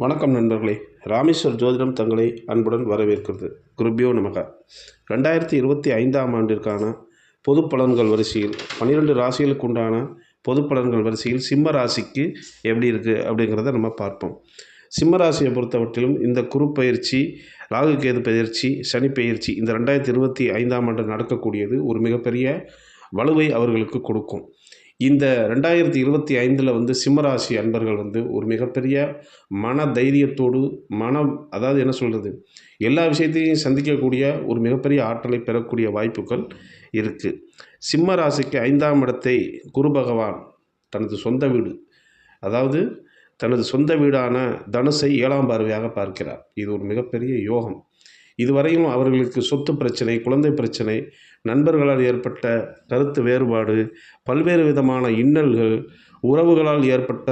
வணக்கம் நண்பர்களே. ராமேஸ்வர் ஜோதிடம் தங்களை அன்புடன் வரவேற்கிறது. குருபியோ நமக. ரெண்டாயிரத்தி இருபத்தி ஐந்தாம் ஆண்டிற்கான பொது பலன்கள் வரிசையில் பன்னிரெண்டு ராசிகளுக்கு உண்டான பொது பலன்கள் வரிசையில் சிம்ம ராசிக்கு எப்படி இருக்குது அப்படிங்கிறத நம்ம பார்ப்போம். சிம்ம ராசியை பொறுத்தவற்றிலும் இந்த குரு பயிற்சி ராகு கேது பயிற்சி சனி பயிற்சி இந்த ரெண்டாயிரத்தி இருபத்தி ஐந்தாம் ஆண்டு நடக்கக்கூடியது ஒரு மிகப்பெரிய வலுவை அவர்களுக்கு கொடுக்கும். இந்த ரெண்டாயிரத்தி இருபத்தி ஐந்தில் வந்து சிம்மராசி அன்பர்கள் வந்து ஒரு மிகப்பெரிய மன தைரியத்தோடு மனம் அதாவது என்ன சொல்கிறது எல்லா விஷயத்தையும் சந்திக்கக்கூடிய ஒரு மிகப்பெரிய ஆற்றலை பெறக்கூடிய வாய்ப்புகள் இருக்குது சிம்ம ராசிக்கு ஐந்தாம் இடத்தை குரு பகவான் தனது சொந்த வீடு அதாவது தனது சொந்த வீடான தனுசை ஏழாம் பார்வையாக பார்க்கிறார். இது ஒரு மிகப்பெரிய யோகம். இதுவரையும் அவர்களுக்கு சொத்து பிரச்சனை குழந்தை பிரச்சனை நண்பர்களால் ஏற்பட்ட கருத்து வேறுபாடு பல்வேறு விதமான இன்னல்கள் உறவுகளால் ஏற்பட்ட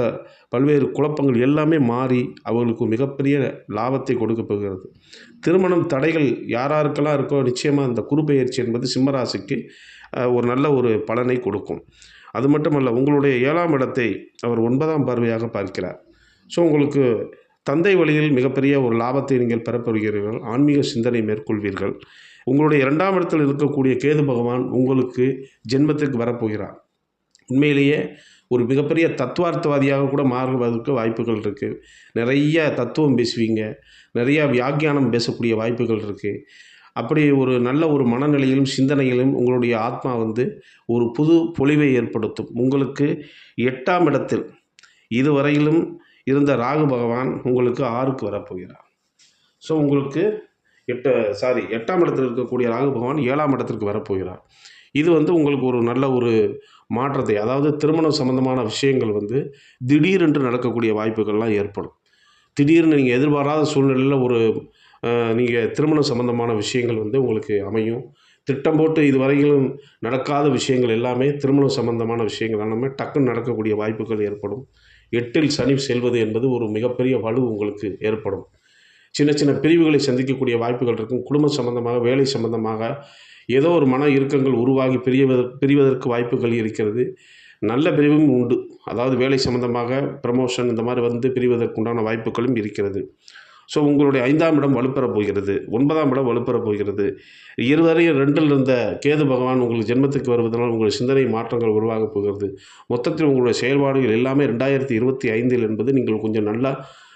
பல்வேறு குழப்பங்கள் எல்லாமே மாறி அவர்களுக்கு மிகப்பெரிய லாபத்தை கொடுக்க போகிறது. திருமணம் தடைகள் யாராருக்கெல்லாம் இருக்கோ நிச்சயமாக இந்த குறுப்பெயர்ச்சி என்பது சிம்மராசிக்கு ஒரு நல்ல ஒரு பலனை கொடுக்கும். அது மட்டுமல்ல உங்களுடைய ஏழாம் இடத்தை அவர் ஒன்பதாம் பார்வையாக பார்க்கிறார். ஸோ உங்களுக்கு தந்தை வழியில் மிகப்பெரிய ஒரு லாபத்தை நீங்கள் பெறப்படுகிறீர்கள் ஆன்மீக சிந்தனை மேற்கொள்வீர்கள். உங்களுடைய இரண்டாம் இடத்தில் இருக்கக்கூடிய கேது பகவான் உங்களுக்கு ஜென்மத்திற்கு வரப்போகிறார். உண்மையிலேயே ஒரு மிகப்பெரிய தத்துவார்த்தவாதியாக கூட மாறுவதற்கு வாய்ப்புகள் இருக்குது நிறைய தத்துவம் பேசுவீங்க. நிறையா வியாக்கியானம் பேசக்கூடிய வாய்ப்புகள் இருக்குது அப்படி ஒரு நல்ல ஒரு மனநிலையிலும் சிந்தனையிலும் உங்களுடைய ஆத்மா வந்து ஒரு புது பொலிவை ஏற்படுத்தும். உங்களுக்கு எட்டாம் இடத்தில் இதுவரையிலும் இருந்த ராகு பகவான் உங்களுக்கு ஆறுக்கு வரப்போகிறார். ஸோ உங்களுக்கு எட்டு சாரி எட்டாம் இடத்தில் இருக்கக்கூடிய ராகு பகவான் ஏழாம் இடத்திற்கு வரப்போகிறார். இது வந்து உங்களுக்கு ஒரு நல்ல ஒரு மாற்றத்தை அதாவது திருமணம் சம்மந்தமான விஷயங்கள் வந்து திடீரென்று நடக்கக்கூடிய வாய்ப்புகள்லாம் ஏற்படும். திடீர்னு நீங்கள் எதிர்பாராத சூழ்நிலையில் ஒரு நீங்கள் திருமணம் சம்மந்தமான விஷயங்கள் வந்து உங்களுக்கு அமையும். திட்டம் போட்டு இதுவரையிலும் நடக்காத விஷயங்கள் எல்லாமே திருமணம் சம்மந்தமான விஷயங்கள் எல்லாமே டக்குன்னு நடக்கக்கூடிய வாய்ப்புகள் ஏற்படும். எட்டில் சனி செல்வது என்பது ஒரு மிகப்பெரிய வலு உங்களுக்கு ஏற்படும். சின்ன சின்ன பிரிவுகளை சந்திக்கக்கூடிய வாய்ப்புகள் இருக்கும். குடும்ப சம்பந்தமாக வேலை சம்பந்தமாக ஏதோ ஒரு மன இறுக்கங்கள் உருவாகி பிரிவத பிரிவதற்கு வாய்ப்புகள் இருக்கிறது. நல்ல பிரிவும் உண்டு. அதாவது வேலை சம்பந்தமாக ப்ரமோஷன் இந்த மாதிரி வந்து பிரிவதற்குண்டான வாய்ப்புகளும் இருக்கிறது. ஸோ உங்களுடைய ஐந்தாம் இடம் வலுப்பெறப் போகிறது. ஒன்பதாம் இடம் வலுப்பெறப் போகிறது. இருவரையும் ரெண்டில் இருந்த கேது பகவான் உங்களுக்கு ஜென்மத்துக்கு வருவதனால் உங்கள் சிந்தனை மாற்றங்கள் உருவாகப் போகிறது. மொத்தத்தில் உங்களுடைய செயல்பாடுகள் எல்லாமே ரெண்டாயிரத்தி இருபத்தி ஐந்தில் என்பது நீங்கள் கொஞ்சம் நல்லா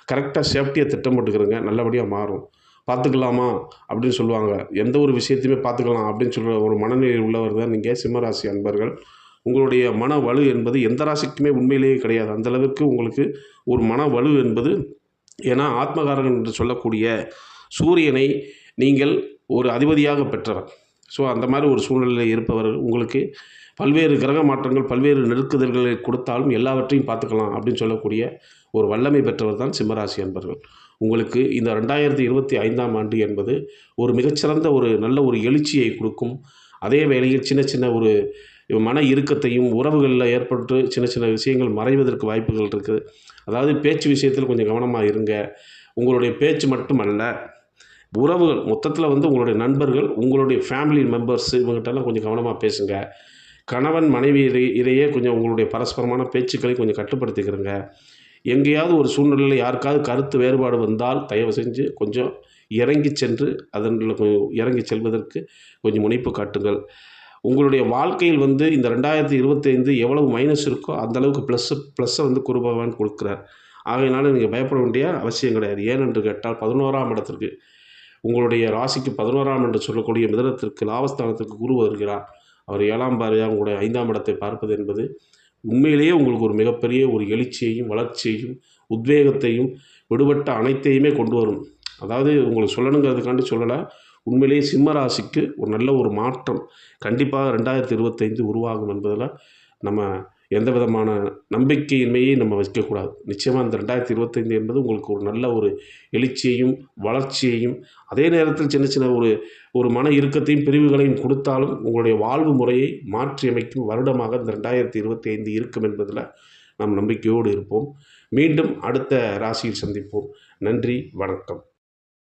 கரெக்டாக சேஃப்டியாக திட்டமிட்டுக்கிறங்க நல்லபடியாக மாறும். பார்த்துக்கலாமா? அப்படின்னு சொல்லுவாங்க. எந்த ஒரு விஷயத்தையுமே பார்த்துக்கலாம் அப்படின்னு சொல்கிற ஒரு மனநிலையில் உள்ளவர் தான் நீங்கள் சிம்மராசி அன்பர்கள். உங்களுடைய மன வலு என்பது எந்த ராசிக்குமே உண்மையிலேயே கிடையாது. அந்தளவிற்கு உங்களுக்கு ஒரு மன வலு என்பது ஏன்னா ஆத்மகாரகன் என்று சொல்லக்கூடிய சூரியனை நீங்கள் ஒரு அதிபதியாக பெற்றவர். ஸோ அந்த மாதிரி ஒரு சூழ்நிலையில் இருப்பவர் உங்களுக்கு பல்வேறு கிரக மாற்றங்கள் பல்வேறு நெருக்குதல்களை கொடுத்தாலும் எல்லாவற்றையும் பார்த்துக்கலாம் அப்படின்னு சொல்லக்கூடிய ஒரு வல்லமை பெற்றவர் தான் சிம்மராசி அன்பர்கள். உங்களுக்கு இந்த ரெண்டாயிரத்தி இருபத்தி ஐந்தாம் ஆண்டு என்பது ஒரு மிகச்சிறந்த ஒரு நல்ல ஒரு எழுச்சியை கொடுக்கும். அதே வேளையில் சின்ன சின்ன ஒரு மன இறுக்கத்தையும் உறவுகளில் ஏற்பட்டு சின்ன சின்ன விஷயங்கள் மறைவதற்கு வாய்ப்புகள் இருக்குது. அதாவது பேச்சு விஷயத்தில் கொஞ்சம் கவனமாக இருங்க. உங்களுடைய பேச்சு மட்டுமல்ல உறவுகள் மொத்தத்தில் வந்து உங்களுடைய நண்பர்கள் உங்களுடைய ஃபேமிலி மெம்பர்ஸ் இவங்ககிட்டலாம் கொஞ்சம் கவனமாக பேசுங்க. கணவன் மனைவி இடையே கொஞ்சம் உங்களுடைய பரஸ்பரமான பேச்சுக்களை கொஞ்சம் கட்டுப்படுத்திக்கிறங்க. எங்கேயாவது ஒரு சூழ்நிலையில் யாருக்காவது கருத்து வேறுபாடு வந்தால் தயவு செஞ்சு கொஞ்சம் இறங்கி சென்று அதனில் கொஞ்சம் இறங்கி செல்வதற்கு கொஞ்சம் முனைப்பு காட்டுங்கள். உங்களுடைய வாழ்க்கையில் வந்து இந்த ரெண்டாயிரத்தி இருபத்தைந்து எவ்வளவு மைனஸ் இருக்கோ அந்தளவுக்கு ப்ளஸ்ஸு ப்ளஸ்ஸை வந்து குரு பகவான் கொடுக்குறார். ஆகையினால நீங்கள் பயப்பட வேண்டிய அவசியம் கிடையாது. ஏனென்று கேட்டால் பதினோராம் இடத்திற்கு உங்களுடைய ராசிக்கு பதினோராம் என்று சொல்லக்கூடிய மிதனத்திற்கு லாபஸ்தானத்திற்கு குரு வருகிறார். அவர் ஏழாம் பாரியாக உங்களுடைய ஐந்தாம் இடத்தை பார்ப்பது என்பது உண்மையிலேயே உங்களுக்கு ஒரு மிகப்பெரிய ஒரு எழுச்சியையும் வளர்ச்சியையும் உத்வேகத்தையும் விடுபட்ட அனைத்தையுமே கொண்டு வரும். அதாவது உங்களுக்கு சொல்லணுங்கிறதுக்காண்டி சொல்லலை உண்மையிலேயே சிம்ம ராசிக்கு ஒரு நல்ல ஒரு மாற்றம் கண்டிப்பாக ரெண்டாயிரத்தி இருபத்தைந்து உருவாகும் என்பதில் நம்ம எந்த விதமான நம்பிக்கையின்மையை நம்ம வைக்கக்கூடாது. நிச்சயமாக இந்த ரெண்டாயிரத்தி இருபத்தைந்து என்பது உங்களுக்கு ஒரு நல்ல ஒரு எழுச்சியையும் வளர்ச்சியையும் அதே நேரத்தில் சின்ன சின்ன ஒரு ஒரு மன இறுக்கத்தையும் பிரிவுகளையும் கொடுத்தாலும் உங்களுடைய வாழ்வு முறையை மாற்றியமைக்கும் வருடமாக இந்த ரெண்டாயிரத்தி இருபத்தி ஐந்து இருக்கும் என்பதில் நாம் நம்பிக்கையோடு இருப்போம். மீண்டும் அடுத்த ராசியில் சந்திப்போம். நன்றி வணக்கம்.